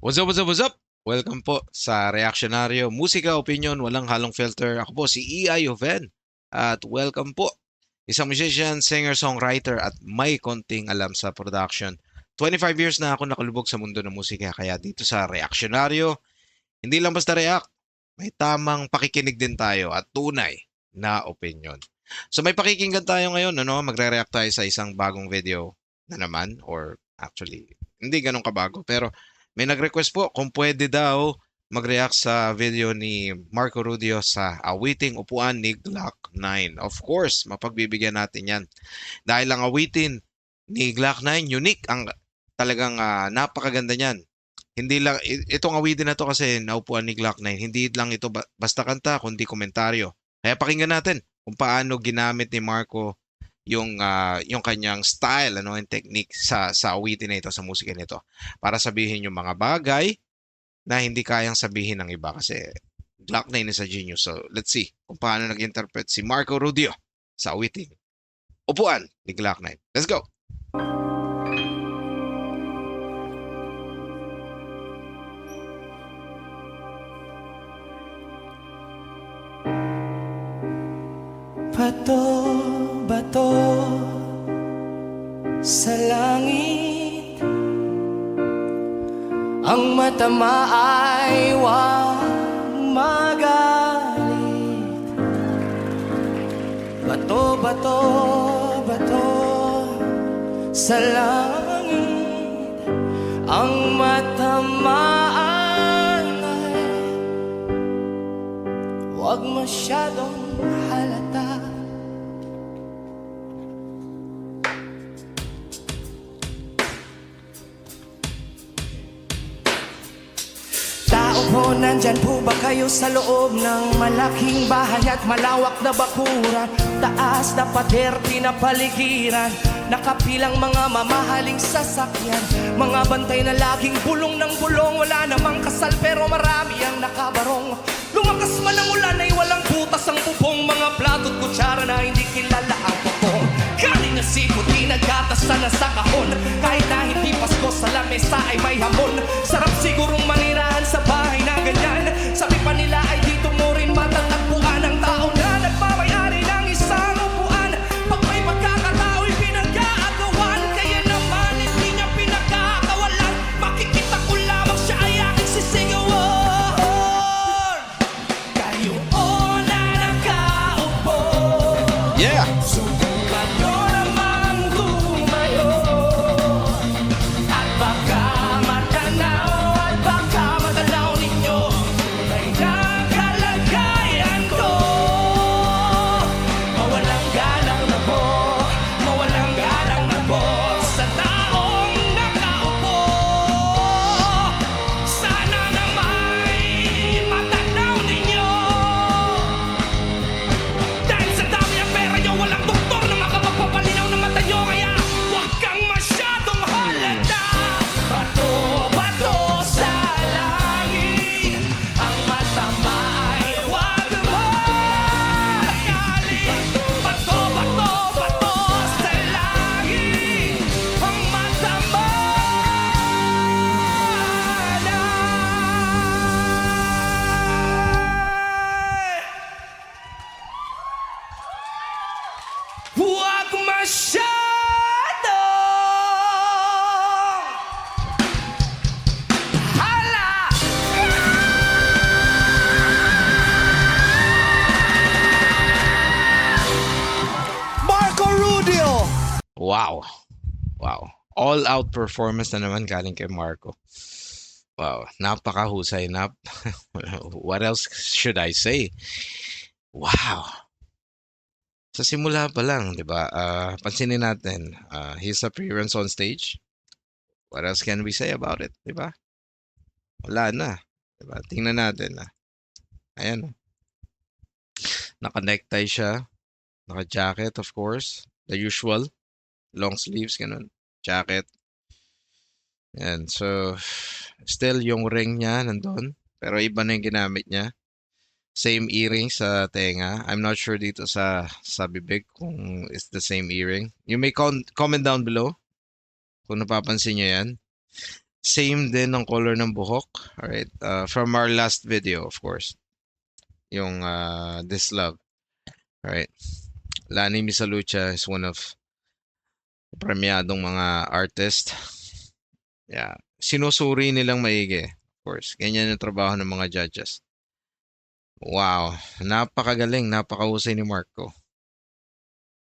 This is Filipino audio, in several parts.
What's up, what's up, what's up? Welcome po sa Reactionaryo Musika Opinion, walang halong filter. Ako po si E.I. Oven at welcome po. Isang musician, singer, songwriter at may konting alam sa production. 25 years na ako nakalubog sa mundo ng musika kaya dito sa Reactionaryo, hindi lang basta react, may tamang pakikinig din tayo at tunay na opinion. So may pakikinggan tayo ngayon, ano? Magre-react tayo sa isang bagong video na naman or actually hindi ganun kabago pero may nag-request po kung pwede daw mag-react sa video ni Marco Rudio sa Awiting Upuan ni Glock 9. Of course, mapagbibigyan natin yan. Dahil ang awitin ni Glock 9, unique. Ang talagang ah, napakaganda niyan. Hindi lang, itong awitin na to kasi naupuan ni Glock 9, hindi lang ito ba- basta kanta, kundi komentaryo. Kaya pakinggan natin kung paano ginamit ni Marco yung ah, yung kanyang style ano yung technique sa sa awitin na ito sa musika nito para sabihin yung mga bagay na hindi kayang sabihin ng iba kasi Glock 9 is a genius. So, let's see kung paano nag-interpret si Marco Rudio sa awitin. Upuan ni Glock 9. Let's go! Sa langit. Ang matama ay huwag magalit. Bato, bato, bato sa langit. Ang matamaan ay Huwag masyadong halata kayo sa loob ng malaking bahay at malawak na bakuran? Taas na pader, pinapaligiran Nakapilang mga mamahaling sasakyan. Mga bantay na laging bulong ng bulong. Wala namang kasal pero marami ang nakabarong. Lumakas man ang ulan ay walang butas ang bubong Mga plato't kutsara na hindi kilala ang bubong Galing na sipot, di nagkatasta na sa kahon. Kahit na hindi Pasko sa lamesa ay may hamon. Sarap Wow. All out performance na naman galing kay Marco. Wow, napakahusay na. What else should I say? Wow. Sa simula pa lang, 'di ba? Ah, pansinin natin, ah, his appearance on stage. What else can we say about it, 'di ba? Wala na, 'di ba? Tingnan natin ah. Ayan. oh. Naka-necktie siya, naka-jacket of course, the usual, long sleeves ganun, jacket. Yan, so still yung ring niya nandun, pero iba na yung ginamit niya. Same earring sa tenga. I'm not sure dito sa sa bibig kung it's the same earring. You may con- comment down below kung napapansin niyo yan. Same din ng color ng buhok. Alright. Uh, from our last video, of course. Yung uh, This Love. Alright. Lani Misalucha is one of premiadong mga artist. Yeah. Sinusuri nilang maigi. Of course. Ganyan yung trabaho ng mga judges. Wow. Napakagaling. Napakahusay ni Marco.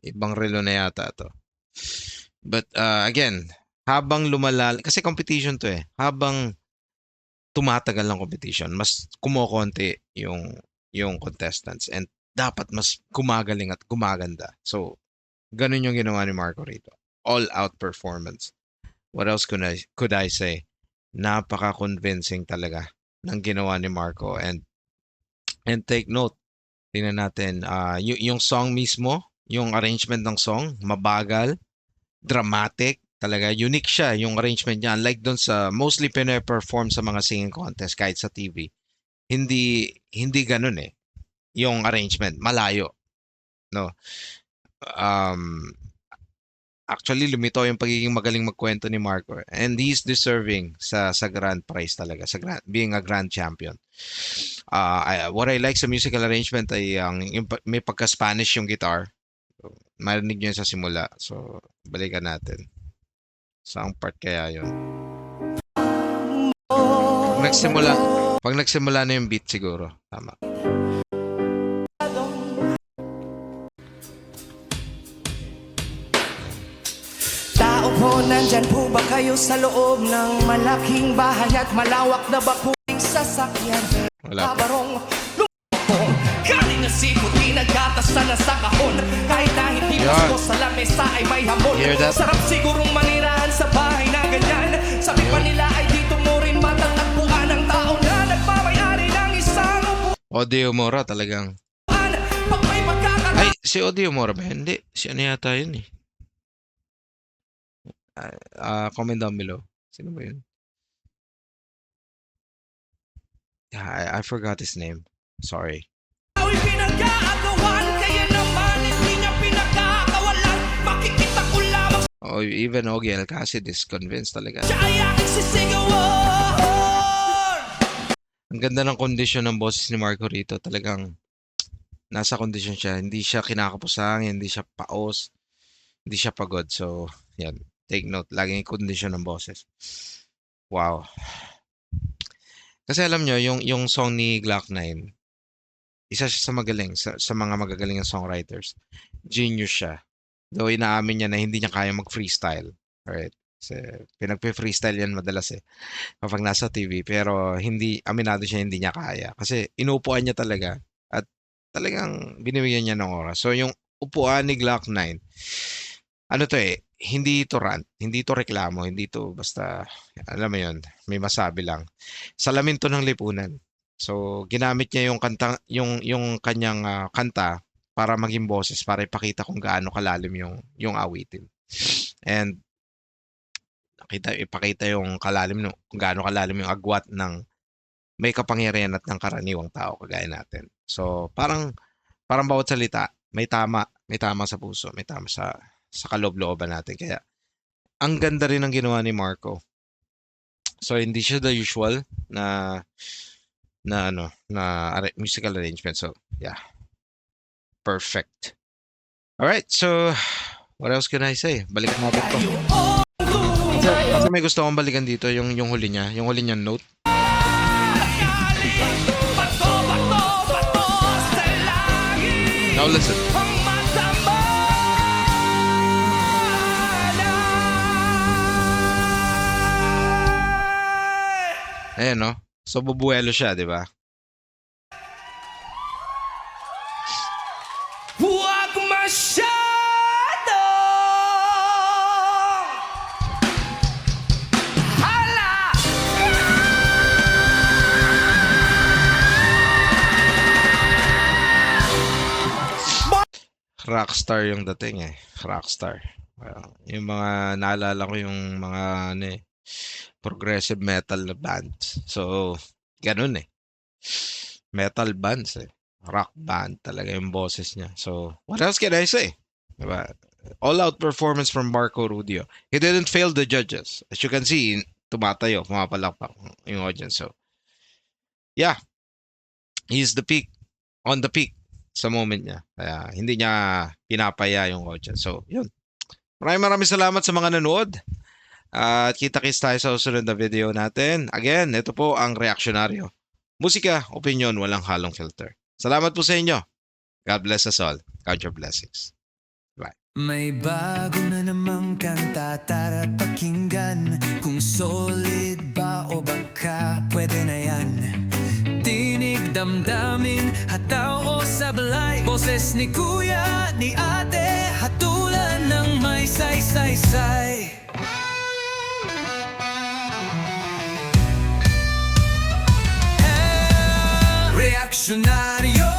Ibang relo na yata to. But uh, again, habang lumalal, kasi competition to eh. Habang tumatagal ng competition, mas kumokonti yung yung contestants and dapat mas gumagaling at gumaganda. So, ganun yung ginawa ni Marco rito. All out performance. What else could I could I say? Napaka-convincing talaga ng ginawa ni Marco and and take note. Tingnan natin ah y- yung song mismo, yung arrangement ng song, mabagal, dramatic, talaga unique siya yung arrangement niya unlike doon sa mostly pine-perform sa mga singing contest kahit sa TV. Hindi hindi ganoon eh. Yung arrangement malayo. No. Um actually lumitaw yung pagiging magaling magkwento ni Marco and he's deserving sa sa grand prize talaga sa grand, being a grand champion. Uh, I, what I like sa musical arrangement ay ang yung, pa- may pagka-Spanish yung guitar. So, marinig yun sa simula. So, balikan natin. Saan part kaya yun? Pag nagsimula, pag nagsimula na yung beat siguro. Tama. Po, nandyan po ba kayo sa loob ng malaking bahay at malawak na bakuling sasakyan? Wala. Kabarong lumabong Galing na sipot, di nagkatasan na sa kahon Kahit na hindi gusto sa lamesa ay may hamon? Sarap sigurong manirahan sa bahay na ganyan Sabi pa nila ay dito mo rin matatagpuan Ang tao na nagmamayari ng isang Audio Mora talagang. upuan Pag may magkakataon Ay, si Audio Mora ba? Hindi. Si ano yata yun eh. Ah, ah, comment down below. Sino ba yun? Yeah, I, I forgot his name. Sorry. Oh, even Ogie Alcacid is convinced talaga. Ang ganda ng kondisyon ng boses ni Marco rito. Talagang nasa kondisyon siya. Hindi siya kinakapusang, hindi siya paos, hindi siya pagod. So, yan. Take note. Laging yung kondisyon ng boses. Wow. Kasi alam nyo, yung, yung song ni Glock 9, isa siya sa magaling, sa, sa mga magagaling na songwriters. Genius siya. Though inaamin niya na hindi niya kaya mag-freestyle. Alright? Kasi pinagpe-freestyle yan madalas eh kapag nasa TV pero hindi aminado siya hindi niya kaya kasi inuupuan niya talaga at talagang binibigyan niya ng oras. So yung upuan ni Glock 9 ano to eh hindi to rant, hindi to reklamo, hindi to basta alam mo yun, may masabi lang. Salamin to ng lipunan. So ginamit niya yung kanta yung yung kanyang ah, kanta para maging boses para ipakita kung gaano kalalim yung yung awitin. And nakita ipakita yung kalalim no, kung gaano kalalim yung agwat ng may kapangyarihan at ng karaniwang tao kagaya natin. So, parang parang bawat salita may tama, may tama sa puso, may tama sa sa kaloob-looban natin. Kaya ang ganda rin ng ginawa ni Marco. So, hindi siya the usual na na ano, na musical arrangement. So, yeah. Perfect. All right, so what else can I say? Balikan natin to. Kasi, may gusto akong balikan dito yung yung huli niya, yung huli niyang note. Now listen. Ayan no. So bubuelo siya, 'di ba? Huwag masyado Hala Rockstar yung dating eh. Rockstar. Well, yung mga naalala ko yung mga ano eh, progressive metal na bands. So, ganun eh. Metal bands eh. Rock band talaga yung boses niya. So, what else can I say? Diba? All out performance from Marco Rudio. He didn't fail the judges. As you can see, tumatayo, pumapalakpak yung audience. So, yeah. He's the peak, on the peak sa moment niya. Kaya hindi niya pinapaya yung audience. So, yun. Maraming maraming salamat sa mga nanood. At kita-kits tayo sa susunod na video natin. Again, ito po ang reaksyonaryo. Musika, opinion, walang halong filter. Salamat po sa inyo. God bless us all. Count your blessings. May bago na namang kanta tara pakinggan Kung solid ba o baka pwede na yan Tinig damdamin, hataw o sablay Boses ni kuya, ni ate Hatulan ng may say-say-say Reaksyonaryo, musika,